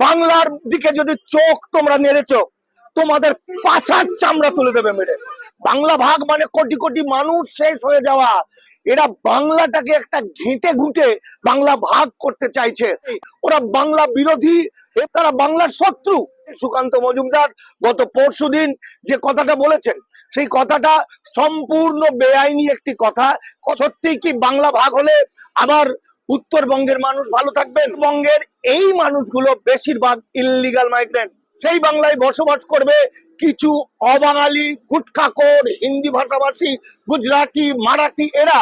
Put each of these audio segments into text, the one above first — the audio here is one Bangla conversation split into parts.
বাংলার দিকে যদি চোখ তোমরা নেড়েছ, তোমাদের পাছার চামড়া তুলে দেবে মেরে। বাংলা ভাগ মানে কোটি কোটি মানুষ শেষ হয়ে যাওয়া। এরা বাংলাটাকে একটা ঘেঁটে ঘুঁটে বাংলা ভাগ করতে চাইছে। ওরা বাংলা বিরোধী তারা বাংলার শত্রু। সুকান্ত মজুমদার গত পরশুদিন যে কথাটা বলেছেন, সেই কথাটা সম্পূর্ণ বেআইনি একটি কথা। সত্যি কি বাংলা ভাগ হলে আবার উত্তরবঙ্গের মানুষ ভালো থাকবেন? বঙ্গের এই মানুষগুলো বেশিরভাগ ইললিগাল মাইগ্রেন্ট সেই বাংলায় বসবাস করবে কিছু অবাঙালি, গুটখাকর হিন্দি ভাষাভাষী, গুজরাটি, মারাঠি, এরা।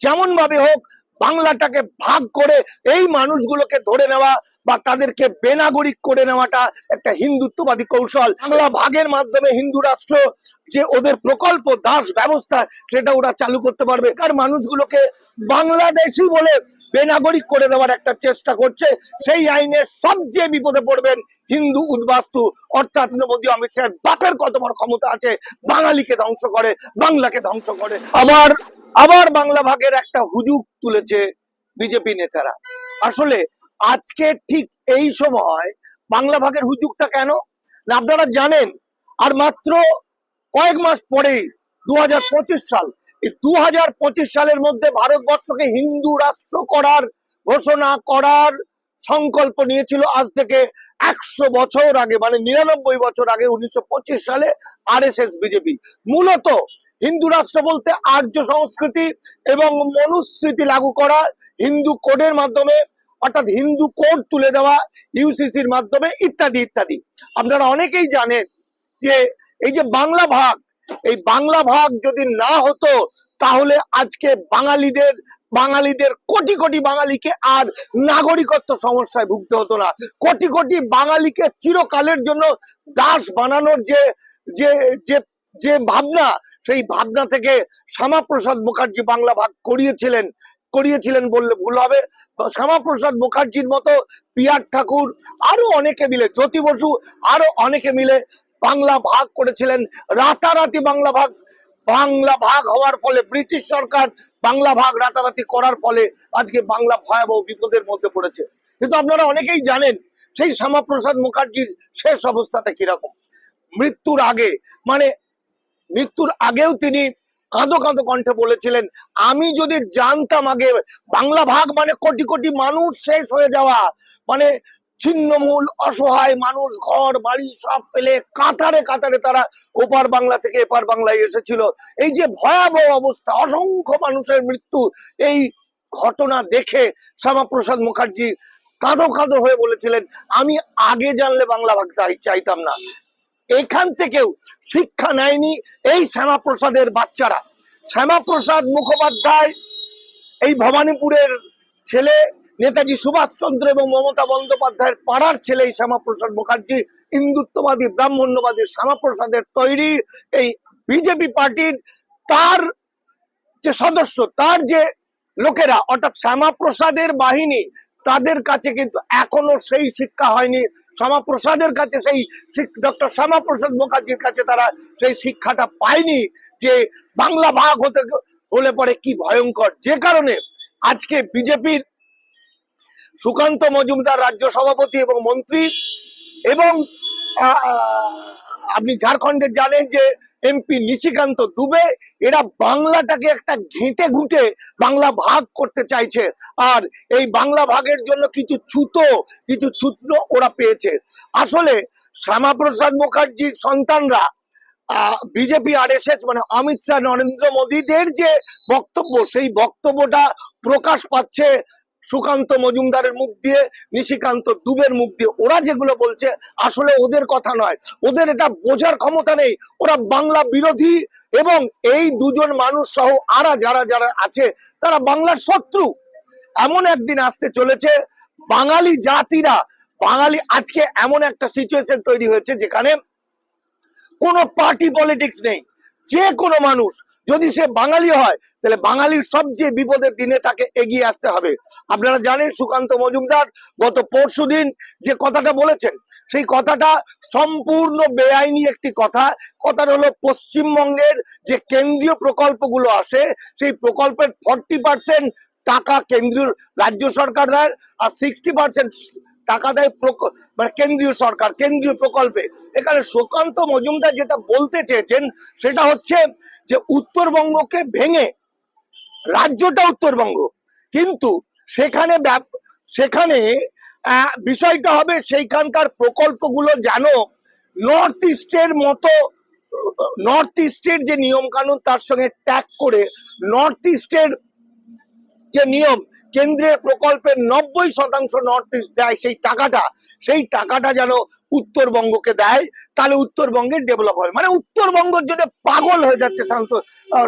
যেমন ভাবে হোক বাংলাটাকে ভাগ করে এই মানুষগুলোকে ধরে নেওয়া বা তাদেরকে বেনাগরিক করে নেওয়াটা একটা হিন্দুত্ববাদী কৌশল। বাংলা ভাগের মাধ্যমে হিন্দু রাষ্ট্র যে ওদের প্রকল্প, দাস ব্যবস্থা, সেটা ওরা চালু করতে পারবে। কার মানুষগুলোকে বাংলাদেশি বলে বেনাগরিক করে দেওয়ার একটা চেষ্টা করছে, সেই আইনে সবচেয়ে বিপদে পড়বেন হিন্দু উদ্বাস্তু, অর্থাৎ মোদী অমিত শাহের বাপের কত বড় ক্ষমতা আছে? বাঙালিকে ধ্বংস করে, বাংলাকে ধ্বংস করে। আবার আবার বাংলা ভাগের একটা হুজুগ তুলেছে বিজেপি নেতারা। আসলে আজকে ঠিক এই সময় বাংলা ভাগের হুজুগটা কেন? না, আপনারা জানেন, আর মাত্র কয়েক মাস পরেই দু সাল, এই দু হাজার পঁচিশ সালের মধ্যে ভারতবর্ষকে হিন্দু রাষ্ট্র করার ঘোষণা করার সংকল্প নিয়েছিল আজ থেকে একশো বছর আগে মানে নিরানব্বই বছর আগে উনিশশো পঁচিশ সালে আর বিজেপি। মূলত হিন্দু রাষ্ট্র বলতে আর্য সংস্কৃতি এবং মনুস্মৃতি লাগু করা, হিন্দু কোডের মাধ্যমে, অর্থাৎ হিন্দু কোড তুলে দেওয়া ইউসিসির মাধ্যমে ইত্যাদি ইত্যাদি। আপনারা অনেকেই জানেন যে এই যে বাংলা ভাগ, এই বাংলা ভাগ যদি না হতো, তাহলে আজকে বাঙালিদের বাঙালিদের কোটি কোটি বাঙালিকে আর নাগরিকত্ব সমস্যায় ভুগতে হতো না। কোটি কোটি বাঙালিকে চিরকালের জন্য দাস বানানোর যে যে যে যে ভাবনা, সেই ভাবনা থেকে শ্যামাপ্রসাদ মুখার্জি বাংলা ভাগ করিয়েছিলেন করিয়েছিলেন বললে ভুল হবে। শ্যামাপ্রসাদ মুখার্জির মতো পিয়ার ঠাকুর আরও অনেকে মিলে, জ্যোতি বসু আরও অনেকে মিলে বাংলা ভাগ করেছিলেন। রাতারাতি বাংলা ভাগ বাংলা ভাগ হওয়ার ফলে ব্রিটিশ সরকার বাংলা ভাগ রাতারাতি করার ফলে আজকে বাংলা ভয়াবহ বিপদের মধ্যে পড়েছে। কিন্তু আপনারা অনেকেই জানেন, সেই শ্যামাপ্রসাদ মুখার্জির শেষ অবস্থাটা কীরকম? মৃত্যুর আগে মানে মৃত্যুর আগেও তিনি কাঁদো কাঁদো কণ্ঠে বলেছিলেন, আমি যদি জানতাম আগে, বাংলা ভাগ মানে কোটি কোটি মানুষ শেষ হয়ে যাওয়া মানে ছিন্নমূল, অসহায় মানুষ, ঘর, বাড়ি, সব পেলে কাতারে কাতারে তারা ওপার বাংলা থেকে এপার বাংলায় এসেছিল। এই যে ভয়াবহ অবস্থা, অসংখ্য মানুষের মৃত্যু, এই ঘটনা দেখে শ্যামাপ্রসাদ মুখার্জি কাঁদো কাঁদো হয়ে বলেছিলেন, আমি আগে জানলে বাংলা ভাগ চাই- চাইতাম না। এখান থেকেও শিক্ষা নেয়নি এই শ্যামাপ্রসাদের বাচ্চারা। শ্যামাপ্রসাদ মুখোপাধ্যায়, এই ভবানীপুরের ছেলে, নেতাজি সুভাষচন্দ্র এবং মমতা বন্দ্যোপাধ্যায়ের পাড়ার ছেলে এই শ্যামাপ্রসাদ মুখার্জি, হিন্দুত্ববাদী, ব্রাহ্মণ্যবাদী শ্যামাপ্রসাদের তৈরি এই বিজেপি পার্টির তার যে সদস্য, তার যে লোকেরা, অর্থাৎ শ্যামাপ্রসাদের বাহিনী তাদের কাছে কিন্তু এখনও সেই শিক্ষা হয়নি। শ্যামাপ্রসাদের কাছে সেই ডক্টর শ্যামাপ্রসাদ মুখার্জির কাছে তারা সেই শিক্ষাটা পায়নি যে বাংলা ভাগ হতে হলে পরে কি ভয়ঙ্কর। যে কারণে আজকে বিজেপির সুকান্ত মজুমদার রাজ্য সভাপতি এবং মন্ত্রী এবং আপনি ঝাড়খণ্ডের জানেন যে এমপি নিশিকান্ত দুবে, এরা বাংলাটাকে একটা ঘেঁটে ঘুঁটে বাংলা ভাগ করতে চাইছে। আর এই বাংলা ভাগের জন্য কিছু ছুতো কিছু ছুতো ওরা পেয়েছে। আসলে শ্যামাপ্রসাদ মুখার্জির সন্তানরা বিজেপি আর এস এস মানে অমিত শাহ, নরেন্দ্র মোদীদের যে বক্তব্য, সেই বক্তব্যটা প্রকাশ পাচ্ছে সুকান্ত মজুমদারের মুখ দিয়ে, নিশিকান্ত দুবের মুখ দিয়ে, ওরা যেগুলো বলছে আসলে ওদের কথা নয়। ওদের এটা বোঝার ক্ষমতা নেই। ওরা বাংলা বিরোধী এবং এই দুজন মানুষ সহ আরা যারা যারা আছে, তারা বাংলার শত্রু। এমন একদিন আসতে চলেছে, বাঙালি জাতিরা, বাঙালি আজকে এমন একটা সিচুয়েশন তৈরি হয়েছে যেখানে কোনো পার্টি পলিটিক্স নেই। যে কোনো মানুষ যদি সে বাঙালি হয়, তাহলে বাঙালির সবচেয়ে বিপদের দিনে তাকে এগিয়ে আসতে হবে। আপনারা জানেন সুকান্ত মজুমদার গত পরশুদিন যে কথাটা বলেছেন, সেই কথাটা সম্পূর্ণ বেআইনি একটি কথা। কথাটা হলো পশ্চিমবঙ্গের যে কেন্দ্রীয় প্রকল্পগুলো আসে সেই প্রকল্পের ফর্টি টাকা কেন্দ্রীয় রাজ্য সরকার দেয়, আর সিক্সটি পার্সেন্ট টাকা দেয় মানে কেন্দ্রীয় সরকার, কেন্দ্রীয় প্রকল্পে। এখানে সুকান্ত মজুমদার যেটা বলতে চেয়েছেন, সেটা হচ্ছে যে উত্তরবঙ্গকে ভেঙে, রাজ্যটা উত্তরবঙ্গ। কিন্তু সেখানে সেখানে বিষয়টা হবে সেইখানকার প্রকল্পগুলো যেন নর্থ ইস্টের মতো নর্থ ইস্টের যে নিয়মকানুন, তার সঙ্গে ট্যাগ করে নর্থ ইস্টের যে নিয়ম কেন্দ্রের প্রকল্পের নব্বই শতাংশ নর্থ ইস্ট দেয় সেই টাকাটা সেই টাকাটা যেন উত্তরবঙ্গকে দেয়, তাহলে উত্তরবঙ্গের ডেভেলপ হবে মানে উত্তরবঙ্গের জন্য পাগল হয়ে যাচ্ছে শান্ত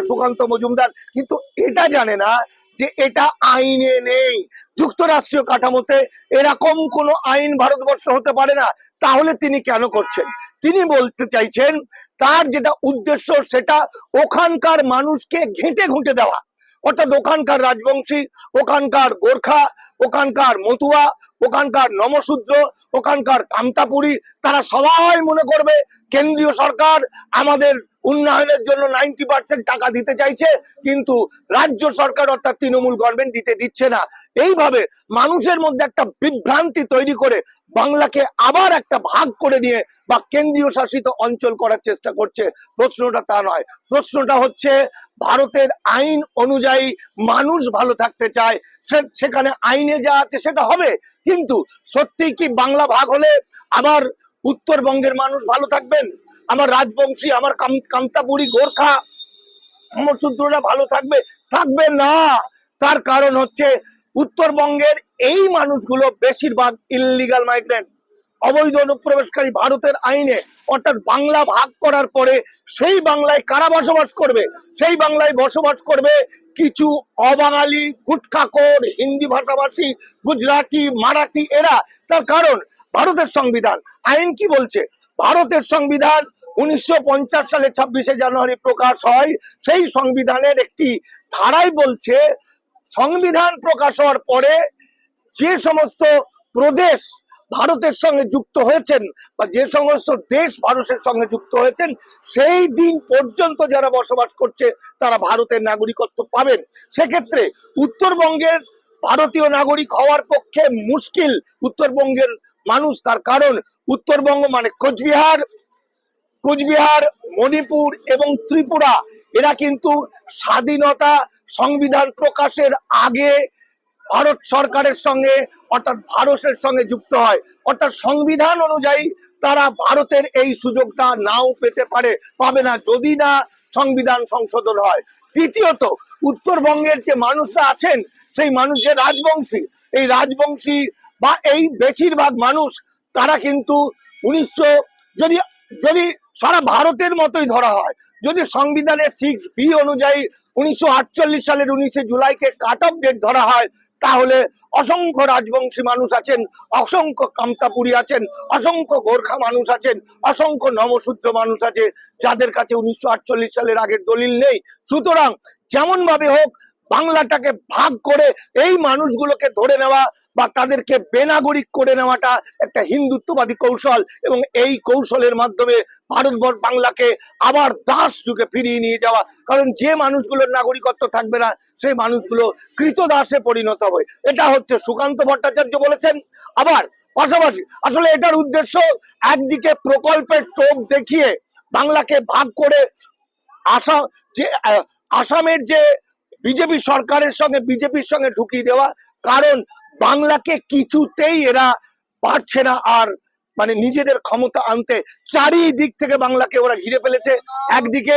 সুকান্ত মজুমদার। কিন্তু এটা জানে না যে এটা আইনে নেই। যুক্তরাষ্ট্রীয় কাঠামোতে এরকম কোনো আইন ভারতবর্ষ হতে পারে না। তাহলে তিনি কেন করছেন? তিনি বলতে চাইছেন, তার যেটা উদ্দেশ্য, সেটা ওখানকার মানুষকে ঘেঁটে ঘুঁটে দেওয়া। অর্থাৎ ওখানকার রাজবংশী, ওখানকার গোর্খা, ওখানকার মতুয়া, ওখানকার নমশূদ্র, ওখানকার কামতাপুরি, তারা সবাই মনে করবে কেন্দ্রীয় সরকার আমাদের উন্নয়নের জন্য নাইনটি পার্সেন্ট টাকা দিতে চাইছে, কিন্তু রাজ্য সরকার অর্থাৎ তৃণমূল গভর্নমেন্ট দিতে দিচ্ছে না। এইভাবে মানুষের মধ্যে একটা বিভ্রান্তি তৈরি করে বাংলাকে আবার একটা ভাগ করে নিয়ে বা কেন্দ্রীয় শাসিত অঞ্চল করার চেষ্টা করছে। প্রশ্নটা তা নয়। প্রশ্নটা হচ্ছে, ভারতের আইন অনুযায়ী মানুষ ভালো থাকতে চায় সেখানে আইনে যা আছে সেটা হবে? কিন্তু সত্যি কি বাংলা ভাগ হলে আমার উত্তরবঙ্গের মানুষ ভালো থাকবেন? আমার রাজবংশী, আমার কাম- কামতাপুরি গোর্খা, আমার সূত্ররা ভালো থাকবে? থাকবে না। তার কারণ হচ্ছে উত্তরবঙ্গের এই মানুষগুলো বেশিরভাগ ইললিগাল মাইগ্রেন্ট অবৈধ অনুপ্রবেশকারী ভারতের আইনে, অর্থাৎ বাংলা ভাগ করার পরে সেই বাংলায় কারা বসবাস করবে? সেই বাংলায় বসবাস করবে কিছু অবাঙালি গুটখাকর হিন্দি ভাষাভাষী, গুজরাটি, মারাঠি এরা। তার কারণ, ভারতের সংবিধান। আইন কি বলছে? ভারতের সংবিধান উনিশশো পঞ্চাশ সালে ছাব্বিশে জানুয়ারি প্রকাশ হয়। সেই সংবিধানের একটি ধারাই বলছে, সংবিধান প্রকাশ হওয়ার পরে যে সমস্ত প্রদেশ ভারতের সঙ্গে যুক্ত হয়েছেন বা যে সমস্ত দেশ ভারতের সঙ্গে যুক্ত হয়েছেন, সেই দিন পর্যন্ত যারা বসবাস করছে, তারা ভারতের নাগরিকত্ব পাবেন। সেক্ষেত্রে উত্তরবঙ্গের ভারতীয় নাগরিক হওয়ার পক্ষে মুশকিল উত্তরবঙ্গের মানুষ, তার কারণ উত্তরবঙ্গ মানে কোচবিহার। কোচবিহার, মণিপুর এবং ত্রিপুরা, এরা কিন্তু স্বাধীনতা সংবিধান প্রকাশের আগে ভারত সরকারের সঙ্গে, অর্থাৎ ভারতের সঙ্গে যুক্ত হয়। অর্থাৎ সংবিধান অনুযায়ী তারা ভারতের এই সুযোগটা নাও পেতে পারে, পাবে না যদি না সংবিধান সংশোধন হয়। দ্বিতীয়ত, উত্তরবঙ্গের যে মানুষরা আছেন, সেই মানুষ যে রাজবংশী। এই রাজবংশী বা এই বেশিরভাগ মানুষ, তারা কিন্তু উনিশশো, যদি যদি সারা ভারতের মতোই ধরা হয়। যদি সংবিধানের সিক্স বি অনুযায়ী উনিশশো আটচল্লিশ সালের উনিশে জুলাইকে কাট অফ ডেট ধরা হয়, তাহলে অসংখ্য রাজবংশী মানুষ আছেন, অসংখ্য কামতাপুরি আছেন, অসংখ্য গোর্খা মানুষ আছেন, অসংখ্য নমশূদ্র মানুষ আছে, যাদের কাছে উনিশশো আটচল্লিশ সালের আগের দলিল নেই। সুতরাং যেমন ভাবে হোক বাংলাটাকে ভাগ করে এই মানুষগুলোকে ধরে নেওয়া বা তাদেরকে বেনাগরিক করে নেওয়াটা একটা হিন্দুত্ববাদী কৌশল এবং এই কৌশলের মাধ্যমে ভারতবর্ষ বাংলাকে আবার দাস যুগে ফিরিয়ে নিয়ে যাওয়া। কারণ যে মানুষগুলোর নাগরিকত্ব থাকবে না, সেই মানুষগুলো কৃতদাসে পরিণত হবে। এটা হচ্ছে সুকান্ত ভট্টাচার্য বলেছেন। আবার পাশাপাশি আসলে এটার উদ্দেশ্য একদিকে প্রকল্পের টোপ দেখিয়ে বাংলাকে ভাগ করে আসাম যে আসামের যে বিজেপি সরকারের সঙ্গে বিজেপির সঙ্গে ঢুকিয়ে দেওয়া। কারণ বাংলাকে কিছুতেই এরা পারছে না আর মানে নিজেদের ক্ষমতা আনতে। চারিদিক থেকে বাংলাকে ওরা ঘিরে ফেলেছে। একদিকে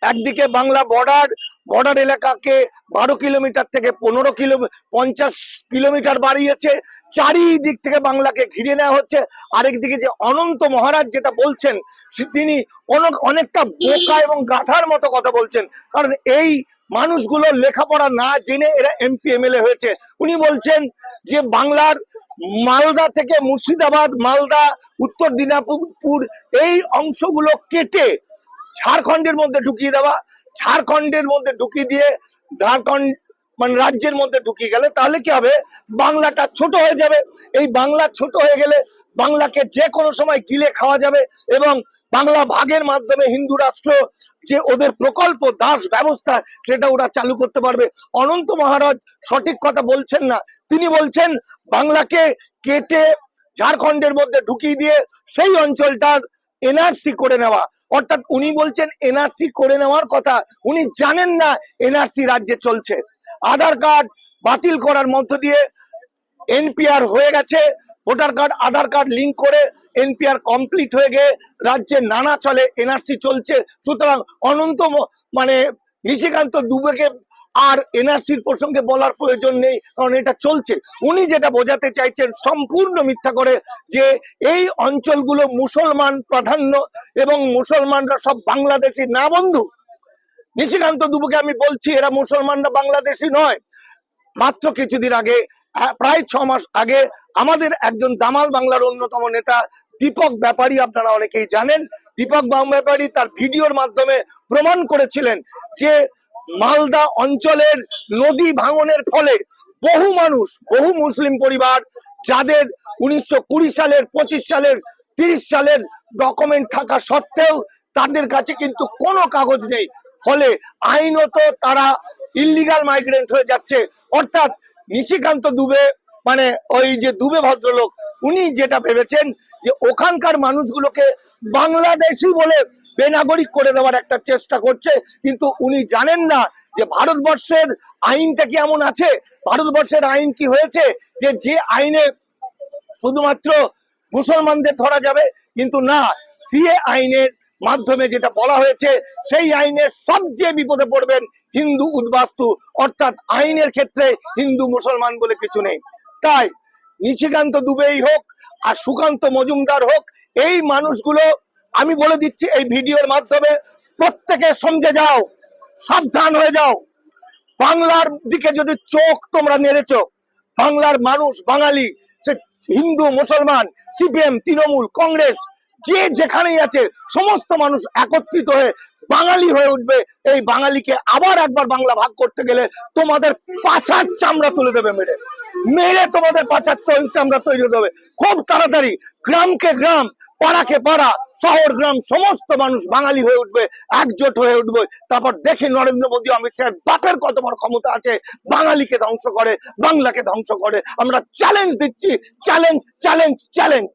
একদিকে বাংলা বর্ডার বর্ডার এলাকাকে বারো কিলোমিটার থেকে পনেরো কিলো পঞ্চাশ কিলোমিটার বাড়িয়েছে। চারিদিক থেকে বাংলাকে ঘিরে নেওয়া হচ্ছে। আরেকদিকে যে অনন্ত মহারাজ যেটা বলছেন তিনি অনেক- অনেকটা বোকা এবং গাধার মতো কথা বলছেন। কারণ এই মানুষগুলো লেখাপড়া না জেনে এরা এমপি এমএলএ হয়েছে। উনি বলছেন যে বাংলার মালদা থেকে মুর্শিদাবাদ, মালদা, উত্তর দিনাজপুর, এই অংশগুলো কেটে ঝাড়খণ্ডের মধ্যে ঢুকিয়ে দেওয়া, ঝাড়খণ্ডের মধ্যে ঢুকিয়ে দিয়ে ঝাড়খণ্ড মানে রাজ্যের মধ্যে ঢুকিয়ে গেলে তাহলে কি হবে? বাংলাটা ছোট হয়ে যাবে। এই বাংলা ছোট হয়ে গেলে বাংলাকে যে কোনো সময় গিলে খাওয়া যাবে এবং বাংলা ভাগের মাধ্যমে হিন্দু রাষ্ট্র যে ওদের প্রকল্প, দাস ব্যবস্থা, সেটা ওরা চালু করতে পারবে। অনন্ত মহারাজ সঠিক কথা বলছেন না। তিনি বলছেন, বাংলাকে কেটে ঝাড়খণ্ডের মধ্যে ঢুকিয়ে দিয়ে সেই অঞ্চলটার এনআরসি করে নেওয়া। অর্থাৎ উনি বলছেন এনআরসি করে নেওয়ার কথা। উনি জানেন না এনআরসি রাজ্যে চলছে। আধার কার্ড বাতিল করার মধ্য দিয়ে এনপিআর হয়ে গেছে। Voter card Aadhaar card link করে এনপিআর কমপ্লিট হয়ে গিয়ে রাজ্যে নানা চলে এনআরসি চলছে। সুতরাং অনন্ত মানে নিশিকান্ত দুবেকে আর এনআরসির প্রসঙ্গে বলার প্রয়োজন নেই, কারণ এটা চলছে। উনি যেটা বোঝাতে চাইছেন সম্পূর্ণ মিথ্যা করে যে এই অঞ্চলগুলো মুসলমান প্রাধান্য এবং মুসলমানরা সব বাংলাদেশি। না বন্ধু, নিশিকান্ত দুবুকে আমি বলছি, এরা মুসলমানরা বাংলাদেশি নয়। মাত্র কিছুদিন আগে প্রায় ছ মাস আগে আমাদের একজন দামাল বাংলার অন্যতম নেতা, দীপক ব্যাপারী, আপনারা অনেকেই জানেন। দীপক ব্যাপারী তার ভিডিওর মাধ্যমে প্রমাণ করেছিলেন যে মালদা অঞ্চলের নদী ভাঙনের ফলে বহু মানুষ, বহু মুসলিম পরিবার যাদের উনিশশো কুড়ি সালের, পঁচিশ সালের, তিরিশ সালের ডকুমেন্ট থাকা সত্ত্বেও তাদের কাছে কিন্তু কোনো কাগজ নেই। ফলে আইনত তারা ইল্লিগাল মাইগ্রেন্ট হয়ে যাচ্ছে। অর্থাৎ নিশিকান্ত দুবে মানে ওই যে দুবে ভদ্রলোক, উনি যেটা ভেবেছেন যে ওখানকার মানুষগুলোকে বাংলাদেশি বলে বেনাগরিক করে দেওয়ার একটা চেষ্টা করছে, কিন্তু উনি জানেন না যে ভারতবর্ষের আইনটা কি এমন আছে? ভারতবর্ষের আইন কি হয়েছে? যে যে আইনে শুধুমাত্র মুসলমানদের ধরা যাবে, কিন্তু না, সিএ আইনের মাধ্যমে যেটা বলা হয়েছে, সেই আইনের সবচেয়ে বিপদে পড়বেন হিন্দু উদ্বাস্তু, অর্থাৎ আইনের ক্ষেত্রে হিন্দু মুসলমান বলে কিছু নেই। তাই নিশিকান্ত দুবেই হোক আর সুকান্ত মজুমদার হোক, এই মানুষগুলো আমি বলে দিচ্ছি, এই ভিডিওর মাধ্যমে প্রত্যেকে সমঝে যাও, সাবধান হয়ে যাও। বাংলার দিকে যদি চোখ তোমরা নেড়েছ, বাংলার মানুষ, বাঙালি, সে হিন্দু, মুসলমান, সিপিএম, তৃণমূল, কংগ্রেস, যে যেখানেই আছে, সমস্ত মানুষ একত্রিত হয়ে বাঙালি হয়ে উঠবে। এই বাঙালিকে আবার একবার বাংলা ভাগ করতে গেলে তোমাদের পাছার চামড়া তুলে দেবে মেরে। মেরে তোমাদের পাচার আমরা তৈরি হবে খুব তাড়াতাড়ি গ্রামকে গ্রাম, পাড়াকে পাড়া, শহর গ্রাম, সমস্ত মানুষ বাঙালি হয়ে উঠবে, একজোট হয়ে উঠবে। তারপর দেখি নরেন্দ্র মোদী, অমিত শাহের বাপের কত বড় ক্ষমতা আছে। বাঙালিকে ধ্বংস করে, বাংলাকে ধ্বংস করে। আমরা চ্যালেঞ্জ দিচ্ছি চ্যালেঞ্জ চ্যালেঞ্জ চ্যালেঞ্জ